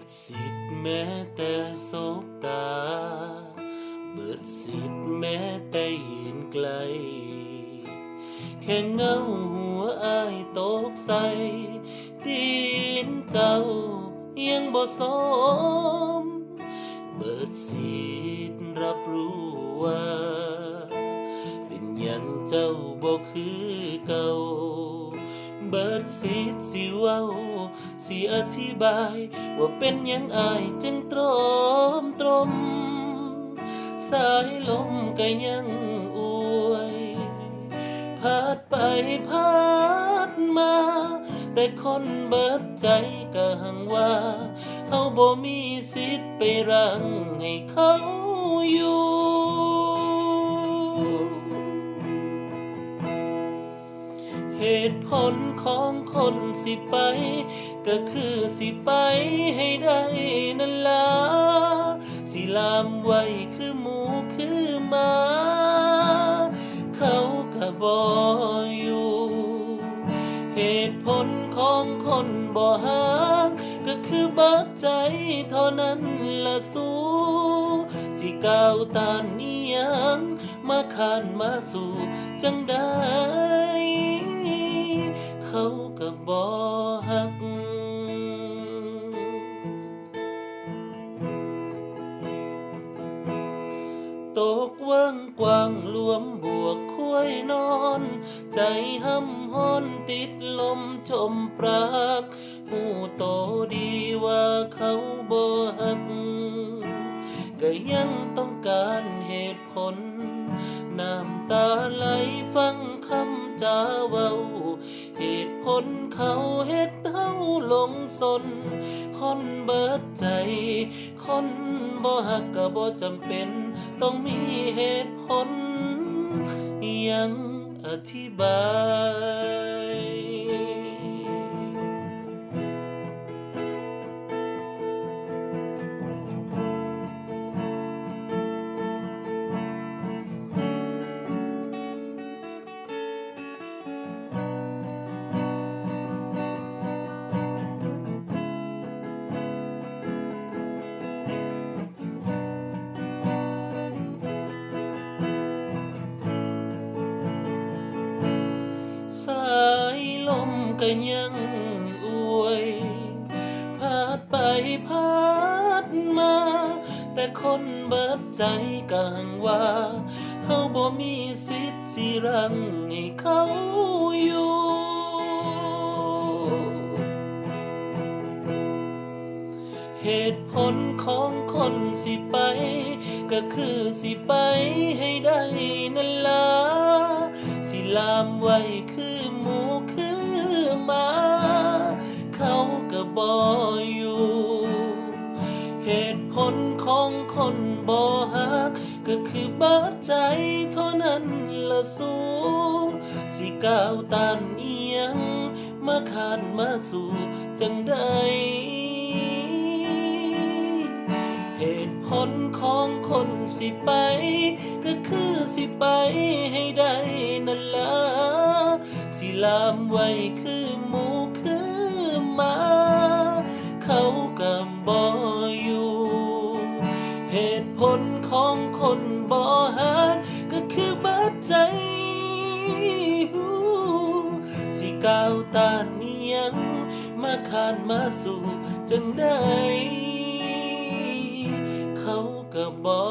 ดสิทธิ์แม้แต่สบตา เบิดสิทธิ์แม้แต่ยืนไกล แค่เงาหัวอายตกใส่ตีนเจ้ายังบ่สม เบิดสิทธิ์รับรู้ว่า เป็นยังเจ้าบ่คือเก่า เบิดสิทธิ์สิเว้า สิอธิบาย ว่าเป็นยังอายจึงตรมตรม สายลมก็ยังอวย พัดไปพัดมา แต่คนเบิดใจก็หังว่าเฮาบ่มีสิทธิ์ไปรังให้เขาอยู่ เหตุผลของคนสิไป ก็คือสิไปให้ได้นั่นละสิลามไว้คือหมูคือหมาเขาก็บออยู่ เหตุผลของคนบ่ฮักก็คือบัดใจเท่านั้นละสู้สิก้าวตานเนียงมาขานมาสู่จังได้ เขาก็บ่ฮัก ตกเวิงกว้างรวมบวกคุ้ยนอน ใจห้ำห้อนติดลมชมปรากหูโตดีว่าเขาบ่ฮัก ก็ยังต้องการเหตุผลน้ำตาไหลฟังคำจาเว้า เหตุผลเขาเฮ็ดเฮาหลงสน คนเบิดใจ คนบ่ฮักก็บ่จำเป็น ต้องมีเหตุผลยังอธิบาย ก็ยังอวยพัดไปพัดมา แต่คนเบิดใจกังว่าเฮาบ่มีสิทธิ์สิรังให้เขาอยู่เหตุผลของคนสิไป ก็คือสิไปให้ได้นั่นละสิลามไว้ บออยู่ เหตุผลของคนบอฮัก ก็คือบัดใจเท่านั้นละสู้สิก้าวตานเอียง มาขานมาสู่จังใดเหตุผลของคนสิไป ก็คือสิไปให้ได้นั่นละสิลามไว้คือหมูคือมาาก็บออยู่ เหตุผลของคนบ่ฮักก็คือบัดใจสิก้าวตานเนียงมาขานมาสู่จังได้ เขาก็บอ